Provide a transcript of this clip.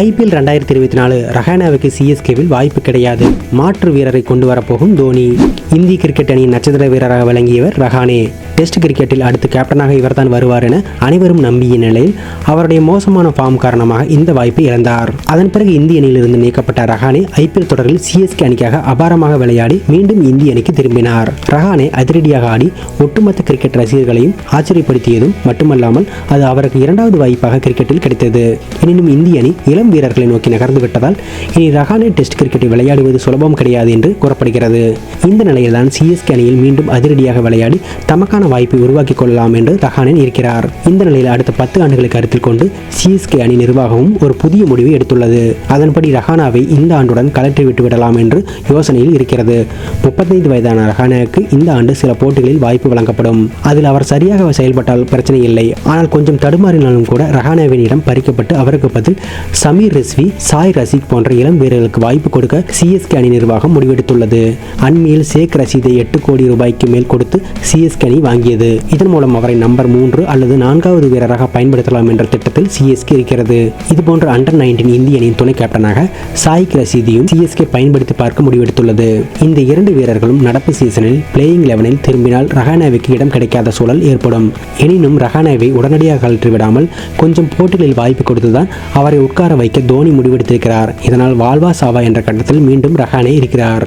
IPL ரெண்டாயிரத்தி இருபத்தி நாலு ரஹானாவுக்கு சிஎஸ்கேவில் வாய்ப்பு கிடையாது. மாற்று வீரரை கொண்டு வரப்போகும் தோனி. இந்திய கிரிக்கெட் அணியின் நட்சத்திர வீரராக விளங்கியவர் ரஹானே. டெஸ்ட் கிரிக்கெட்டில் அடுத்து கேப்டனாக இவர்தான் வருவார் என அனைவரும் நம்பிய நிலையில் அவருடைய மோசமான ஃபார்ம் காரணமாக இந்த வாய்ப்பை இழந்தார். அதன் பிறகு இந்திய அணியிலிருந்து நீக்கப்பட்ட ரஹானே ஐபிஎல் தொடரில் சிஎஸ்கே அணிக்காக அபாரமாக விளையாடி மீண்டும் இந்திய அணிக்கு திரும்பினார். ரஹானே அதிரடியாக ஆடி ஒட்டுமொத்த கிரிக்கெட் ரசிகர்களையும் ஆச்சரியப்படுத்தியதும் மட்டுமல்லாமல் அது அவருக்கு இரண்டாவது வாய்ப்பாக கிரிக்கெட்டில் கிடைத்தது. எனினும் இந்திய அணி இளம் வீரர்களை நோக்கி நகர்ந்து விட்டதால் இனி ரஹானே டெஸ்ட் கிரிக்கெட்டை விளையாடுவது சுலபம் கிடையாது என்று கூறப்படுகிறது. இந்த நிலையில்தான் சிஎஸ்கே அணியில் மீண்டும் அதிரடியாக விளையாடி தமக்கான வாய்ப்பை உருவாக்கிக் கொள்ளலாம் என்று ரஹானே இருக்கிறார். இந்த நிலையில் அடுத்த பத்து ஆண்டுகளை கருத்தில் கொண்டு சிஎஸ்கே அணி நிர்வாகமும் ஒரு புதிய முடிவை எடுத்துள்ளது. அதன்படி ரஹானாவை இந்த ஆண்டுடன் கலற்றி விட்டு விடலாம் என்று யோசனையில் இருக்கிறது. முப்பத்தைந்து வயதான ரஹானாவுக்கு இந்த ஆண்டு சில போட்டிகளில் வாய்ப்பு வழங்கப்படும். அதில் அவர் சரியாக செயல்பட்டால் பிரச்சனை இல்லை. ஆனால் கொஞ்சம் தடுமாறினாலும் கூட ரஹானாவினிடம் பறிக்கப்பட்டு அவருக்கு பதில் சமீர் ரிஸ்வி சாய் ரசிக் போன்ற இளம் வீரர்களுக்கு வாய்ப்பு கொடுக்க சிஎஸ்கே அணி நிர்வாகம் முடிவெடுத்துள்ளது. அண்மையில் ஷேக் ரசீதை எட்டு கோடி ரூபாய்க்கு மேல் கொடுத்து சிஎஸ்கே அணி வாங்கியது. இதன் மூலம் அவரை நம்பர் மூன்று அல்லது நான்காவது வீரராக பயன்படுத்தலாம் என்ற திட்டத்தில் சிஎஸ்கே இருக்கிறது. இதுபோன்ற அண்டர் நைன்டீன் இந்திய அணியின் துணை கேப்டனாக சாயிக் ரசீதியும் சிஎஸ்கே பயன்படுத்தி பார்க்க முடிவெடுத்துள்ளது. இந்த இரண்டு வீரர்களும் நடப்பு சீசனில் பிளேயிங் லெவனில் திரும்பினால் ரஹானாவுக்கு இடம் கிடைக்காத சூழல் ஏற்படும். எனினும் ரஹானாவை உடனடியாக கழற்றிவிடாமல் கொஞ்சம் போட்டிகளில் வாய்ப்பு கொடுத்துதான் அவரை உட்கார வைக்க தோனி முடிவெடுத்திருக்கிறார். இதனால் வாழ்வா சாவா என்ற கட்டத்தில் மீண்டும் ரஹானே இருக்கிறார்.